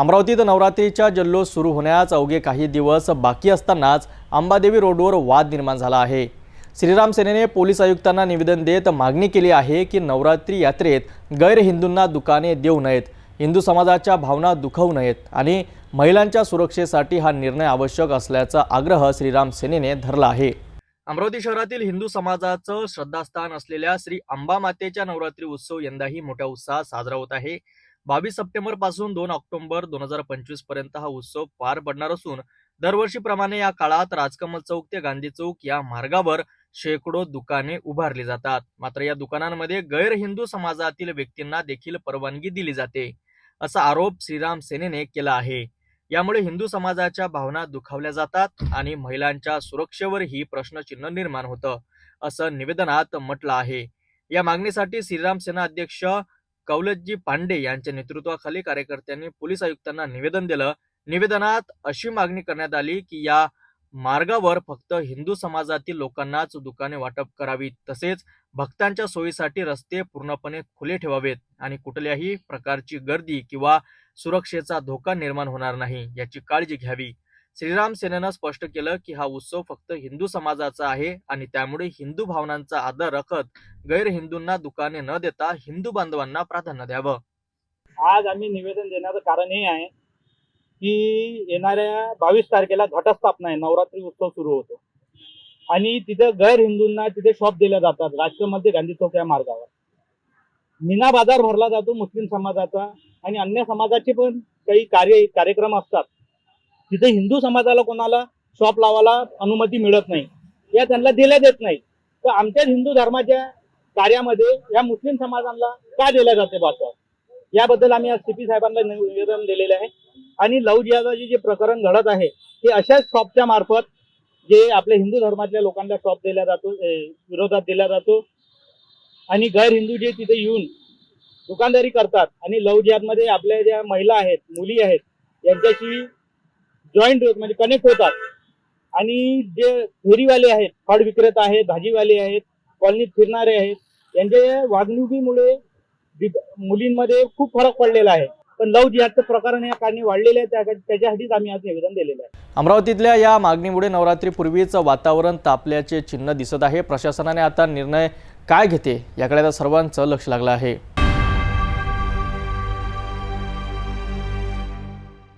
अमरावतीत नवरात्रीच्या जल्लोष सुरू होण्यास अवघे काही दिवस बाकी असतानाच अंबादेवी रोडवर वाद निर्माण झाला आहे. श्रीराम सेनेने पोलीस आयुक्तांना निवेदन देत मागणी केली आहे की नवरात्री यात्रेत गैर हिंदूंना दुकाने देऊ नयेत हिंदू समाजाच्या भावना दुखवू नयेत आणि महिलांच्या सुरक्षेसाठी हा निर्णय आवश्यक असल्याचा आग्रह श्रीराम सेनेने धरला आहे. अमरावती शहरातील हिंदू समाजाचं श्रद्धास्थान असलेल्या श्री अंबा मातेच्या नवरात्री उत्सव यंदाही मोठ्या उत्साहात साजरा होत आहे. बावीस सप्टेंबरपासून दोन ऑक्टोबर दोन हजार पंचवीसपर्यंत हा उत्सव पार पडणार असून दरवर्षीप्रमाणे या काळात राजकमल चौक ते गांधी चौक या मार्गावर शेकडो दुकाने उभारली जातात. मात्र या दुकानांमध्ये गैर हिंदू समाजातील व्यक्तींना देखील परवानगी दिली जाते असा आरोप श्रीराम सेनेने केला आहे. यामुळे हिंदू समाजाच्या भावना दुखावल्या जातात आणि महिलांच्या सुरक्षेवरही प्रश्नचिन्ह निर्माण होतं असं निवेदनात म्हटलं आहे. या मागणीसाठी श्रीराम सेना अध्यक्ष कौलतजी पांडे यांच्या नेतृत्वाखाली कार्यकर्त्यांनी पोलीस आयुक्तांना निवेदन दिलं. निवेदनात अशी मागणी करण्यात आली की या मार्गावर फक्त हिंदू समाजातील लोकांनाच दुकाने वाटप करावीत. तसेच भक्तांच्या सोयीसाठी रस्ते पूर्णपणे खुले ठेवावेत आणि कुठल्याही प्रकारची गर्दी किंवा सुरक्षेचा धोका निर्माण होणार नाही याची काळजी घ्यावी. श्रीराम सेनेनं स्पष्ट केलं की हा उत्सव फक्त हिंदू समाजाचा आहे आणि त्यामुळे हिंदू भावनांचा आदर रखत गैर हिंदूंना दुकाने न देता हिंदू बांधवांना प्राधान्य द्यावं. आज आम्ही निवेदन देण्याचं कारण हे आहे की येणाऱ्या बावीस तारखेला घटस्थापना आहे. नवरात्री उत्सव सुरू होतो. आणि तिथे गैर हिंदूंना तिथे शॉप दिल्या जातात. राजकीयमध्ये गांधी चौक या मार्गावर. मीना बाजार भरला जातो मुस्लिम समाजाचा आणि अन्य समाजाचे पण काही कार्य कार्यक्रम असतात. तिथे हिंदू समाजाला कोणाला शॉप लावायला अनुमती मिळत नाही. या त्यांना दिल्या देत नाही. तर आमच्या हिंदू धर्माच्या कार्यामध्ये या मुस्लिम समाजाला का दिल्या जाते बाबा याबद्दल आम्ही आज सीपी साहेबांना निवेदन दिलेले आहे. आणि लव जिहादाचे जे प्रकरण घडत आहे ते अशाच शॉपच्या मार्फत जे आपल्या हिंदू धर्मातल्या लोकांना शॉप दिला जातो विरोधात दिला जातो. आणि गैर हिंदू जे तिथे येऊन दुकानदारी करतात. आणि लव जिहादमध्ये आपल्या ज्या महिला आहेत मुली आहेत यांच्याशी जॉईंट म्हणजे कनेक्ट होतात. आणि जे फेरीवाले आहेत फळ विक्रेता आहेत भाजीवाले आहेत कॉलनीत फिरणारे आहेत यांच्या वागणुकीमुळे मुलींमध्ये खूप फरक पडलेला आहे. पण लव जिहादचं प्रकरण या कारणी वाढलेलं आहे त्या त्याच्यासाठीच आम्ही आज निवेदन दिलेलं आहे. अमरावतीतल्या या मागणीमुळे नवरात्रीपूर्वीच वातावरण तापल्याचे चिन्ह दिसत आहे. प्रशासनाने आता निर्णय काय घेते याकडे आता सर्वांचं लक्ष लागलं आहे.